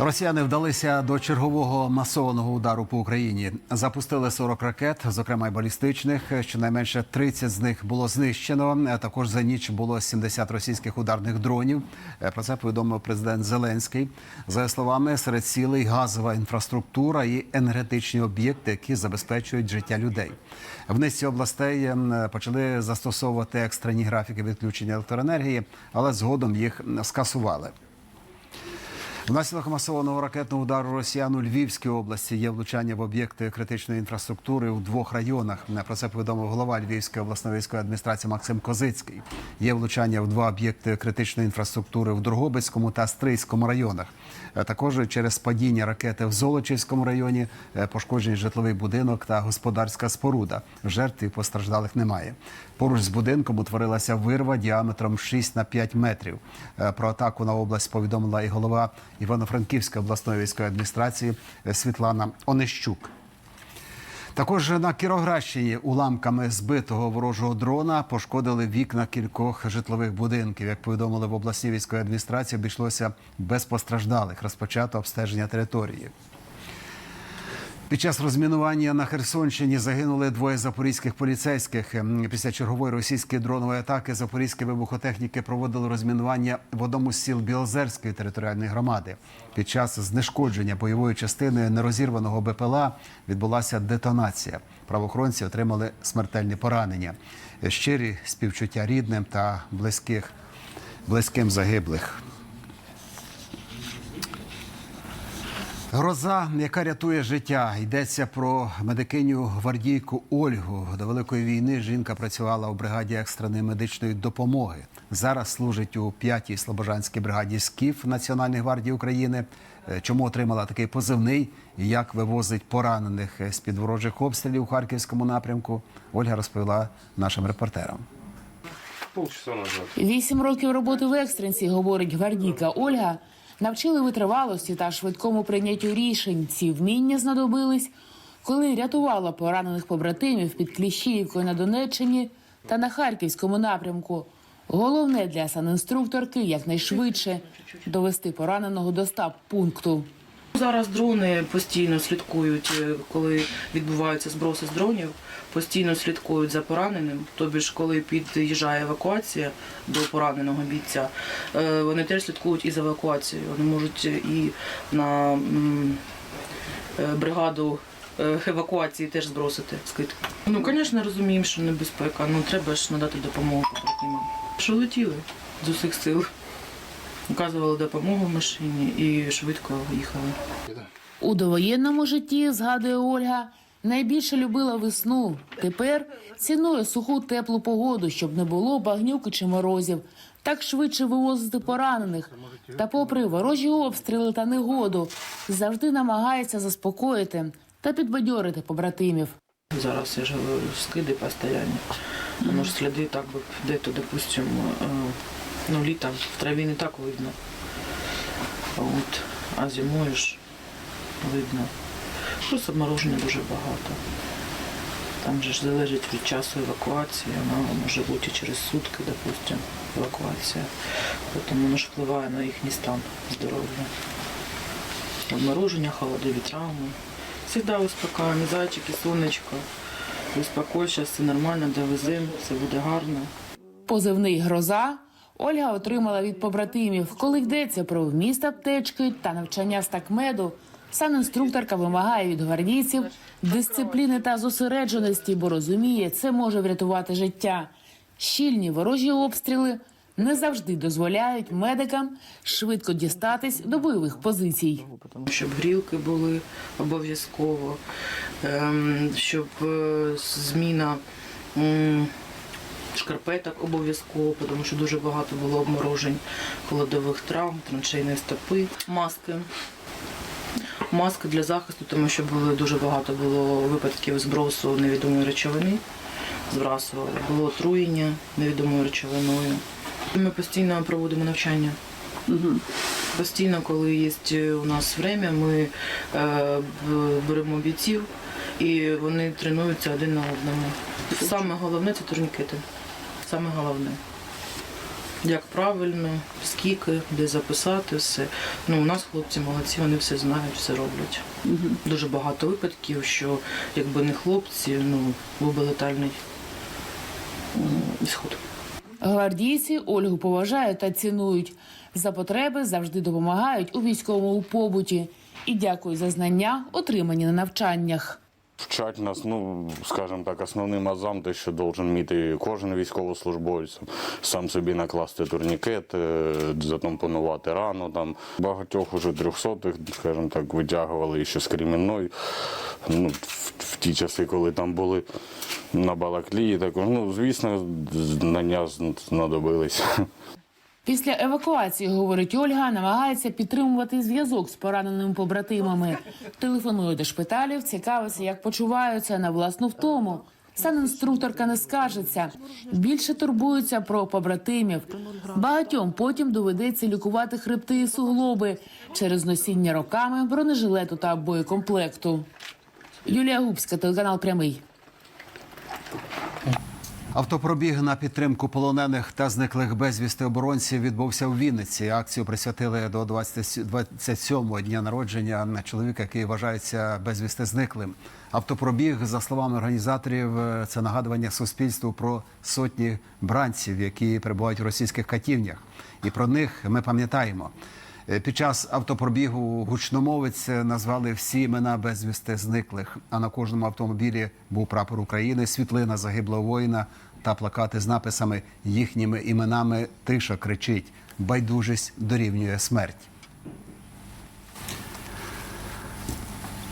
Росіяни вдалися до чергового масованого удару по Україні. Запустили 40 ракет, зокрема й балістичних. Щонайменше 30 з них було знищено. Також за ніч було 70 російських ударних дронів. Про це повідомив президент Зеленський. За словами, серед цілей газова інфраструктура і енергетичні об'єкти, які забезпечують життя людей. В низці областей ем, почали застосовувати екстрені графіки відключення електроенергії, але згодом їх скасували. Внаслідок масованого ракетного удару росіян у Львівській області є влучання в об'єкти критичної інфраструктури у двох районах. Про це повідомив голова Львівської обласної військової адміністрації Максим Козицький. Є влучання в два об'єкти критичної інфраструктури в Другобицькому та Стрийському районах. Е, Також через падіння ракети в Золочівському районі е, пошкоджений житловий будинок та господарська споруда. Жертв і постраждалих немає. Поруч з будинком утворилася вирва діаметром 6 на 5 метрів. Е, Про атаку на область повідомила і голова Івано-Франківської обласної військової адміністрації е, Світлана Онищук. Також на Кірогращині уламками збитого ворожого дрона пошкодили вікна кількох житлових будинків. Як повідомили в обласній військовій адміністрації, обійшлося без постраждалих. Розпочато обстеження території. Під час розмінування на Херсонщині загинули двоє запорізьких поліцейських. Після чергової російської дронової атаки запорізькі вибухотехніки проводили розмінування в одному з сіл Білозерської територіальної громади. Під час знешкодження бойової частини нерозірваного БПЛА відбулася детонація. Правоохоронці отримали смертельні поранення. Щирі співчуття рідним та близьких близьким загиблих. Гроза, яка рятує життя, йдеться про медикиню гвардійку Ольгу. До великої війни жінка працювала у бригаді екстреної медичної допомоги. Зараз служить у 5-й слобожанській бригаді СКІФ Національної гвардії України. Е, Чому отримала такий позивний і як вивозить поранених з під ворожих обстрілів у харківському напрямку? Ольга розповіла нашим репортерам. Вісім років роботи в екстренці, говорить гвардійка Ольга, навчили витривалості та швидкому прийняттю рішень. Ці вміння знадобились, коли рятувала поранених побратимів під Кліщіївкою на Донеччині та на Харківському напрямку. Головне для санінструкторки якнайшвидше довести пораненого до стаб пункту. Зараз дрони постійно слідкують, е, коли відбуваються зброси з дронів, постійно слідкують за пораненим. Тобі ж, коли під'їжджає евакуація до пораненого бійця, е, вони теж слідкують і за евакуацією. Вони можуть і на е, бригаду е, евакуації теж збросити скидки. Ну, звісно, розуміємо, що небезпека. Ну треба ж надати допомогу. Що летіли з усіх сил. Оказували допомогу в машині і швидко їхали. У довоєнному житті, згадує Ольга, найбільше любила весну. Тепер цінує суху теплу погоду, щоб не було багнюки чи морозів. Так швидше вивозити поранених. Та попри ворожі обстріли та негоду, завжди намагається заспокоїти та підбадьорити побратимів. Зараз я ж скиди постоянні. Воно ж сліди так би де-то, допустим, е, ну літом в траві не так видно. От, а зимою ж видно. Просто обмороження дуже багато. Там же ж залежить від часу евакуації, вона може бути через сутки, допустим, евакуація. Тому воно ж впливає на їхній стан здоров'я. Обмороження, холодові травми. Всегда успокаиваем, зайчики, сонечко. Успокой, зараз все нормально, довеземо, все буде гарно. Позивний гроза Ольга отримала від побратимів. Коли йдеться про вміст аптечки та навчання з такмеду, санінструкторка вимагає від гвардійців дисципліни та зосередженості, бо розуміє, це може врятувати життя. Щільні ворожі обстріли не завжди дозволяють медикам швидко дістатись до бойових позицій. Щоб грілки були обов'язково, ем, щоб е, зміна шкарпеток обов'язково, тому що дуже багато було обморожень холодових травм, траншейної стопи, маски. Маски для захисту, тому що було дуже багато було випадків збросу невідомої речовини. Збрасували. Було отруєння невідомою речовиною. Ми постійно проводимо навчання. Постійно, коли є у нас время, ми е, беремо бійців і вони тренуються один на одному. Саме головне це турнікети. Саме головне. як правильно, скільки, де записати все. Ну, у нас хлопці молодці, вони все знають, все роблять. Дуже багато випадків, що якби не хлопці, ну, був би летальний ісход. Гвардійці Ольгу поважають та цінують. За потреби завжди допомагають у військовому побуті і дякують за знання, отримані на навчаннях. Вчать нас, ну скажімо так, основним азам, те, що должен вміти кожен військовослужбовець, сам собі накласти турнікет, е, затампонувати рану. Там багатьох уже трьохсотих, скажімо так, витягували ще з Кремінної. Ну, в, в ті часи, коли там були на Балаклії, також, ну, звісно, знання знадобилися. Після евакуації, говорить Ольга, намагається підтримувати зв'язок з пораненими побратимами. Телефонує до шпиталів, цікавиться, як почуваються на власну втому. Санінструкторка не скаржиться. Більше турбується про побратимів. Багатьом потім доведеться лікувати хребти і суглоби через носіння роками бронежилету та боєкомплекту. Юлія Губська, телеканал Прямий. Автопробіг на підтримку полонених та зниклих безвісти оборонців відбувся в Вінниці. Акцію присвятили до 20 27-го дня народження на чоловіка, який вважається безвісти зниклим. Автопробіг, за словами організаторів, це нагадування суспільству про сотні бранців, які перебувають у російських катівнях. І про них ми пам'ятаємо. Під час автопробігу гучномовець назвали всі імена безвісти зниклих. А на кожному автомобілі був прапор України, світлина загиблого воїна та плакати з написами їхніми іменами. Тиша кричить: байдужість дорівнює смерть.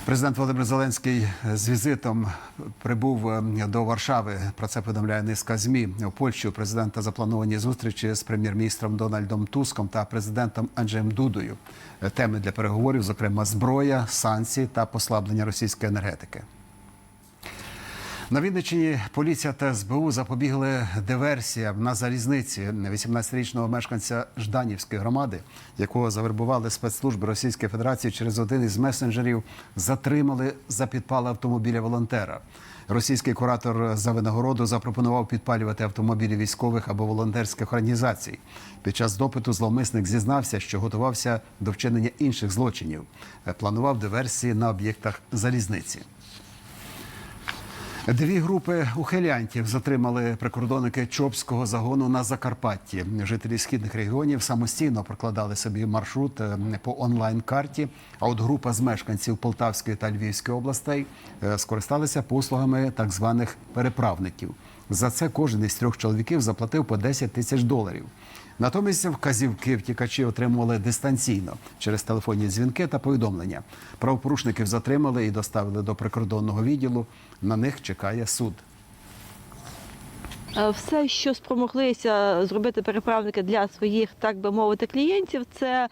Президент Володимир Зеленський з візитом прибув е, до Варшави. Про це повідомляє низка змі. У Польщі у президента заплановані зустрічі з прем'єр-міністром Дональдом Туском та президентом Анджеєм Дудою. Теми для переговорів, зокрема, зброя, санкції та послаблення російської енергетики. На Вінниччині поліція та СБУ запобігли диверсіям на залізниці 18-річного мешканця Жданівської громади, якого завербували спецслужби Російської Федерації через один із месенджерів, затримали за підпал автомобіля волонтера. Російський куратор за винагороду запропонував підпалювати автомобілі військових або волонтерських організацій. Під час допиту зловмисник зізнався, що готувався до вчинення інших злочинів. Планував диверсії на об'єктах залізниці. Дві групи ухилянтів затримали прикордонники Чопського загону на Закарпатті. Жителі східних регіонів самостійно прокладали собі маршрут е, по онлайн-карті. А от група з мешканців Полтавської та Львівської областей е, скористалися послугами так званих переправників. За це кожен із трьох чоловіків заплатив по 10 тисяч доларів. Натомість вказівки втікачі отримували дистанційно через телефонні дзвінки та повідомлення. Правопорушників затримали і доставили до прикордонного відділу. На них чекає суд. Е, Все, що спромоглися зробити переправники для своїх, так би мовити, клієнтів, це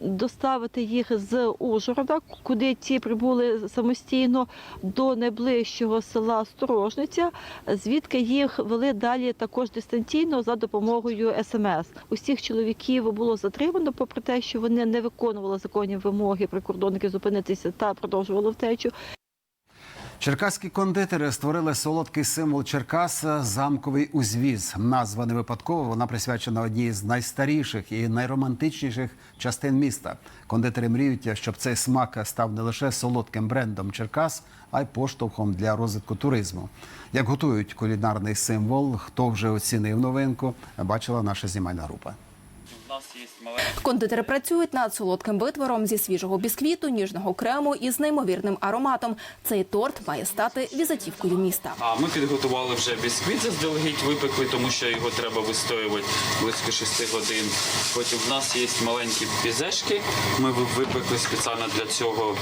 доставити їх з Ужгорода, куди ті прибули самостійно до найближчого села Сторожниця, звідки їх вели далі також дистанційно за допомогою СМС. Усіх чоловіків було затримано, попри те, що вони не виконували законні вимоги прикордонників зупинитися та продовжували втечу. Черкаські кондитери створили солодкий символ Черкаса замковий узвіз. Назва не випадково. Вона присвячена одній з найстаріших і найромантичніших частин міста. Кондитери мріють, щоб цей смак став не лише солодким брендом Черкас, а й поштовхом для розвитку туризму. Як готують кулінарний символ, хто вже оцінив новинку, бачила наша знімальна група. Кондитери працюють над солодким витвором зі свіжого бісквіту, ніжного крему і з неймовірним ароматом. Цей торт має стати візитівкою міста. А ми підготували вже бісквіт заздалегідь, випекли, тому що його треба вистоювати близько 6 годин. Потім в нас є маленькі пізешки. Ми випекли спеціально для цього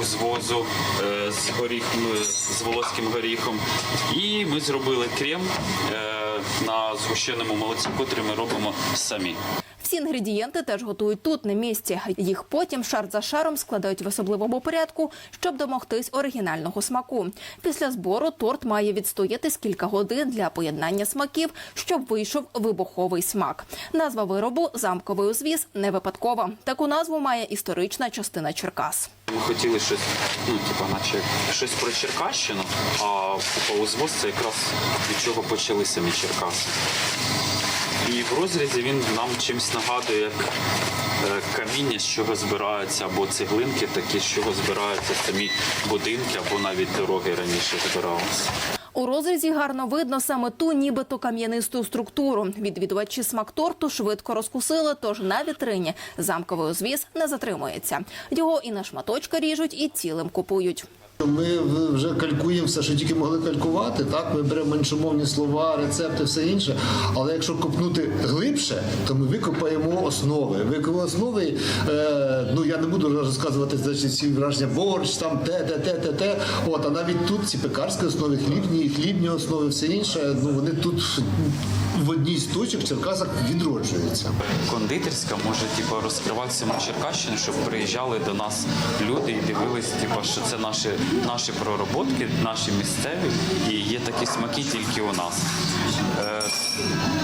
узвозу е, з горіхом, е, з волоським горіхом. І ми зробили крем е, на згущеному молоці, котрі ми робимо самі. Всі інгредієнти теж готують тут на місці. Їх потім шар за шаром складають в особливому порядку, щоб домогтись оригінального смаку. Після збору торт має відстоятись кілька годин для поєднання смаків, щоб вийшов вибуховий смак. Назва виробу замковий узвіз не випадкова. Таку назву має історична частина Черкас. Ми хотіли щось, ну, типа, наче щось про Черкащину, а узвоз це якраз від чого почали самі Черкаси. І в розрізі він нам чимось нагадує як е, каміння, з чого збираються, або цеглинки, такі, з чого збираються самі будинки, або навіть дороги раніше збиралися. У розрізі гарно видно саме ту нібито кам'янисту структуру. Відвідувачі смак-торту швидко розкусили, тож на вітрині замковий узвіз не затримується. Його і на шматочки ріжуть, і цілим купують. Ми вже калькуємо все, що тільки могли калькувати. Так, ми беремо меншомовні слова, рецепти, все інше. Але якщо копнути глибше, то ми викопаємо основи. Викопаємо основи. Е, ну я не буду розказувати значить, ці враження борщ, там те, те, те, те, те. От, а навіть тут ці пекарські основи, хлібні, хлібні основи, все інше. Ну вони тут в одній з точок в Черкасах відроджуються. Кондитерська може типу, розкривати саму Черкащину, щоб приїжджали до нас люди і дивились, типу, що це наші, наші пророботки, наші місцеві, і є такі смаки тільки у нас. Е,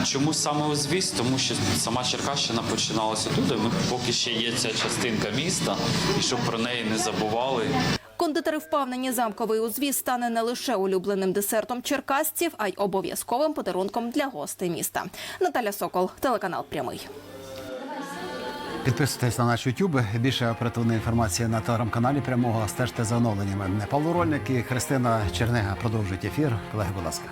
чому саме узвіз? Тому що сама Черкащина починалася туди. Ми поки ще є ця частинка міста, і щоб про неї не забували. Кондитери впевнені, замковий узвіз стане не лише улюбленим десертом черкасців, а й обов'язковим подарунком для гостей міста. Наталя Сокол, телеканал Прямий. Підписуйтесь на наш YouTube. Більше оперативної інформації на телеграм-каналі прямого стежте за оновленнями. Павло Рольник і Христина Чернега продовжують ефір. Колеги, будь ласка.